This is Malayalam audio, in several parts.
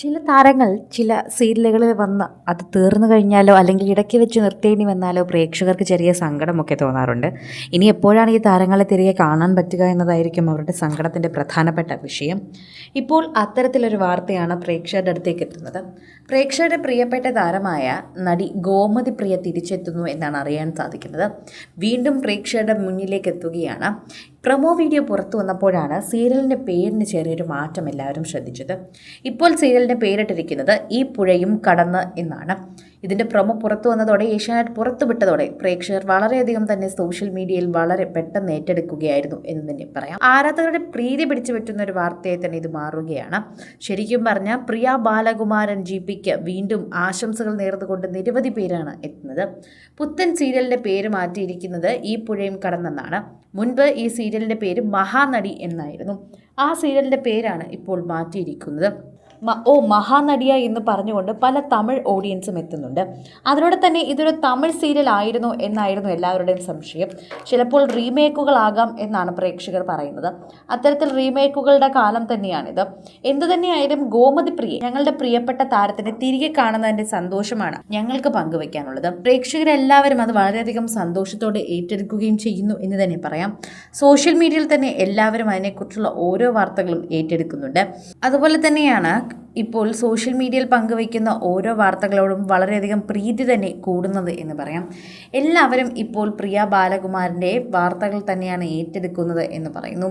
ചില താരങ്ങൾ ചില സീരിയലുകളിൽ വന്ന് അത് തീർന്നു കഴിഞ്ഞാലോ അല്ലെങ്കിൽ ഇടയ്ക്ക് വെച്ച് നിർത്തേണ്ടി വന്നാലോ പ്രേക്ഷകർക്ക് ചെറിയ സങ്കടമൊക്കെ തോന്നാറുണ്ട്. ഇനി എപ്പോഴാണ് ഈ താരങ്ങളെ തിരികെ കാണാൻ പറ്റുക എന്നതായിരിക്കും അവരുടെ സങ്കടത്തിന്റെ പ്രധാനപ്പെട്ട വിഷയം. ഇപ്പോൾ അത്തരത്തിലൊരു വാർത്തയാണ് പ്രേക്ഷകരുടെ അടുത്തേക്ക് എത്തുന്നത്. പ്രേക്ഷകരുടെ പ്രിയപ്പെട്ട താരമായ നടി ഗോമതി പ്രിയ തിരിച്ചെത്തുന്നു എന്നാണ് അറിയാൻ സാധിക്കുന്നത്. വീണ്ടും പ്രേക്ഷകരുടെ മുന്നിലേക്ക് എത്തുകയാണ്. പ്രൊമോ വീഡിയോ പുറത്തു വന്നപ്പോഴാണ് സീരിയലിന്റെ പേരിന് ചെറിയൊരു മാറ്റം എല്ലാവരും ശ്രദ്ധിച്ചത്. ഇപ്പോൾ സീരിയലിന്റെ പേരിട്ടിരിക്കുന്നത് ഈ പുഴയും കടന്ന് എന്നാണ്. ഇതിന്റെ പ്രൊമോ പുറത്തു വന്നതോടെ ഏഷ്യാനെറ്റ് പുറത്തുവിട്ടതോടെ പ്രേക്ഷകർ വളരെയധികം തന്നെ സോഷ്യൽ മീഡിയയിൽ വളരെ പെട്ടെന്ന് ഏറ്റെടുക്കുകയായിരുന്നു എന്ന് തന്നെ പറയാം. ആരാധകരുടെ പ്രീതി പിടിച്ചു പറ്റുന്ന ഒരു വാർത്തയായി തന്നെ ഇത് മാറുകയാണ്. ശരിക്കും പറഞ്ഞാൽ പ്രിയ ബാലകുമാരൻ ജി പിക്ക് വീണ്ടും ആശംസകൾ നേർന്നുകൊണ്ട് നിരവധി പേരാണ് എത്തുന്നത്. പുത്തൻ സീരിയലിന്റെ പേര് മാറ്റിയിരിക്കുന്നത് ഈ പുഴയും കടന്നെന്നാണ്. മുൻപ് ഈ സീരിയലിന്റെ പേര് മഹാനടി എന്നായിരുന്നു. ആ സീരിയലിന്റെ പേരാണ് ഇപ്പോൾ മാറ്റിയിരിക്കുന്നത്. ഓ മഹാനടിയ എന്ന് പറഞ്ഞുകൊണ്ട് പല തമിഴ് ഓഡിയൻസും എത്തുന്നുണ്ട്. അതിലൂടെ തന്നെ ഇതൊരു തമിഴ് സീരിയൽ ആയിരുന്നു എന്നായിരുന്നു എല്ലാവരുടെയും സംശയം. ചിലപ്പോൾ റീമേക്കുകളാകാം എന്നാണ് പ്രേക്ഷകർ പറയുന്നത്. അത്തരത്തിൽ റീമേക്കുകളുടെ കാലം തന്നെയാണിത്. എന്തു തന്നെയായാലും ഗോമതി പ്രിയ ഞങ്ങളുടെ പ്രിയപ്പെട്ട താരത്തിനെ തിരികെ കാണുന്നതിന്റെ സന്തോഷമാണ് ഞങ്ങൾക്ക് പങ്കുവെക്കാനുള്ളത് പ്രേക്ഷകരെല്ലാവരും അത് വളരെയധികം സന്തോഷത്തോടെ ഏറ്റെടുക്കുകയും ചെയ്യുന്നു എന്ന് തന്നെ പറയാം. സോഷ്യൽ മീഡിയയിൽ തന്നെ എല്ലാവരും അതിനെക്കുറിച്ചുള്ള ഓരോ വാർത്തകളും ഏറ്റെടുക്കുന്നുണ്ട്. അതുപോലെ തന്നെയാണ് back. ഇപ്പോൾ സോഷ്യൽ മീഡിയയിൽ പങ്കുവയ്ക്കുന്ന ഓരോ വാർത്തകളോടും വളരെയധികം പ്രീതി തന്നെ കൂടുന്നത് എന്ന് പറയാം. എല്ലാവരും ഇപ്പോൾ പ്രിയ ബാലകുമാറിന്റെ വാർത്തകൾ തന്നെയാണ് ഏറ്റെടുക്കുന്നത് എന്ന് പറയുന്നു.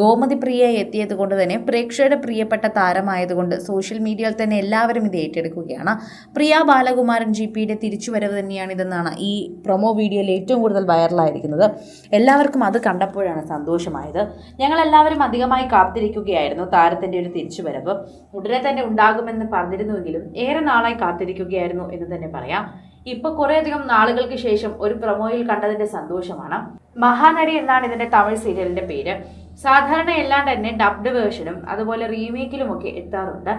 ഗോമതി പ്രിയ എത്തിയത് കൊണ്ട് തന്നെ പ്രേക്ഷകരുടെ പ്രിയപ്പെട്ട താരമായതുകൊണ്ട് സോഷ്യൽ മീഡിയയിൽ തന്നെ എല്ലാവരും ഇത് ഏറ്റെടുക്കുകയാണ്. പ്രിയ ബാലകുമാരൻ ജി പിയുടെ തിരിച്ചുവരവ് തന്നെയാണിതെന്നാണ് ഈ പ്രൊമോ വീഡിയോയിൽ ഏറ്റവും കൂടുതൽ വൈറലായിരിക്കുന്നത്. എല്ലാവർക്കും അത് കണ്ടപ്പോഴാണ് സന്തോഷമായത്. ഞങ്ങളെല്ലാവരും അധികമായി കാത്തിരിക്കുകയായിരുന്നു താരത്തിന്റെ ഒരു തിരിച്ചുവരവ്. ഉടനെ തന്നെ ഉണ്ടാകുമെന്ന് പറഞ്ഞിരുന്നുവെങ്കിലും ഏറെ നാളായി കാത്തിരിക്കുകയായിരുന്നു എന്ന് തന്നെ പറയാം. ഇപ്പൊ കുറേയധികം നാളുകൾക്ക് ശേഷം ഒരു പ്രൊമോയിൽ കണ്ടതിന്റെ സന്തോഷമാണ്. മഹാനടി എന്നാണ് ഇതിന്റെ തമിഴ് സീരിയലിന്റെ പേര്. സാധാരണ എല്ലാം തന്നെ ഡബ്ഡ് വേർഷനും അതുപോലെ റീമേക്കിലും ഒക്കെ എത്താറുണ്ട്.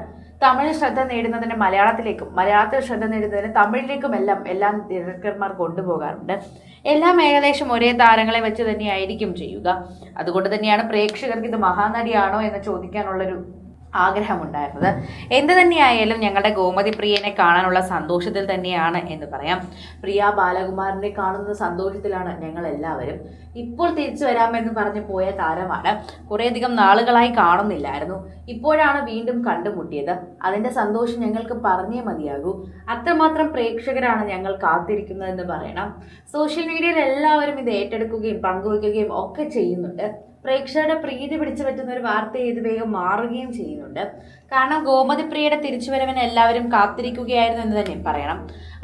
തമിഴ് ശ്രദ്ധ നേടുന്നതിന് മലയാളത്തിലേക്കും മലയാളത്തിൽ ശ്രദ്ധ നേടുന്നതിന് തമിഴിലേക്കും എല്ലാം എല്ലാ ഡയറക്ടർമാർ കൊണ്ടുപോകാറുണ്ട്. എല്ലാം ഏകദേശം ഒരേ താരങ്ങളെ വെച്ച് തന്നെയായിരിക്കും ചെയ്യുക. അതുകൊണ്ട് തന്നെയാണ് പ്രേക്ഷകർക്ക് ഇത് മഹാനടിയാണോ എന്ന് ചോദിക്കാനുള്ളൊരു ആഗ്രഹമുണ്ടായിരുന്നത്. എന്ത് തന്നെയായാലും ഞങ്ങളുടെ ഗോമതി പ്രിയനെ കാണാനുള്ള സന്തോഷത്തിൽ തന്നെയാണ് എന്ന് പറയാം. പ്രിയ ബാലകുമാറിനെ കാണുന്ന സന്തോഷത്തിലാണ് ഞങ്ങൾ എല്ലാവരും ഇപ്പോൾ തിരിച്ചു വരാമെന്ന് പറഞ്ഞ് പോയ താരമാണ് കുറേയധികം നാളുകളായി കാണുന്നില്ലായിരുന്നു. ഇപ്പോഴാണ് വീണ്ടും കണ്ടുമുട്ടിയത്. അതിന്റെ സന്തോഷം ഞങ്ങൾക്ക് പറഞ്ഞേ മതിയാകൂ. അത്രമാത്രം പ്രേക്ഷകരാണ് ഞങ്ങൾ കാത്തിരിക്കുന്നതെന്ന് പറയണം. സോഷ്യൽ മീഡിയയിൽ എല്ലാവരും ഇത് ഏറ്റെടുക്കുകയും പങ്കുവയ്ക്കുകയും ഒക്കെ ചെയ്യുന്നുണ്ട്. പ്രേക്ഷകരുടെ പ്രീതി പിടിച്ചു പറ്റുന്ന ഒരു വാർത്ത ഇത് വേഗം മാറുകയും ചെയ്യുന്നുണ്ട്. കാരണം ഗോമതി പ്രിയയുടെ തിരിച്ചുവരവിന് എല്ലാവരും കാത്തിരിക്കുകയായിരുന്നു എന്ന് തന്നെ പറയണം.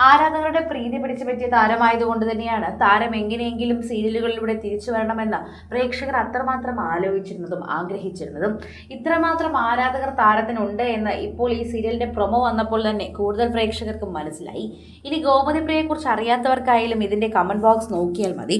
ആരാധകരുടെ പ്രീതി പിടിച്ചു പറ്റിയ താരമായതുകൊണ്ട് തന്നെയാണ് താരം എങ്ങനെയെങ്കിലും സീരിയലുകളിലൂടെ തിരിച്ചു വരണമെന്ന് പ്രേക്ഷകർ അത്രമാത്രം ആലോചിച്ചിരുന്നതും ആഗ്രഹിച്ചിരുന്നതും. ഇത്രമാത്രം ആരാധകർ താരത്തിനുണ്ട് എന്ന് ഇപ്പോൾ ഈ സീരിയലിന്റെ പ്രൊമോ വന്നപ്പോൾ തന്നെ കൂടുതൽ പ്രേക്ഷകർക്ക് മനസ്സിലായി. ഇനി ഗോമതി പ്രിയയെക്കുറിച്ച് അറിയാത്തവർക്കായാലും ഇതിന്റെ കമന്റ് ബോക്സ് നോക്കിയാൽ മതി.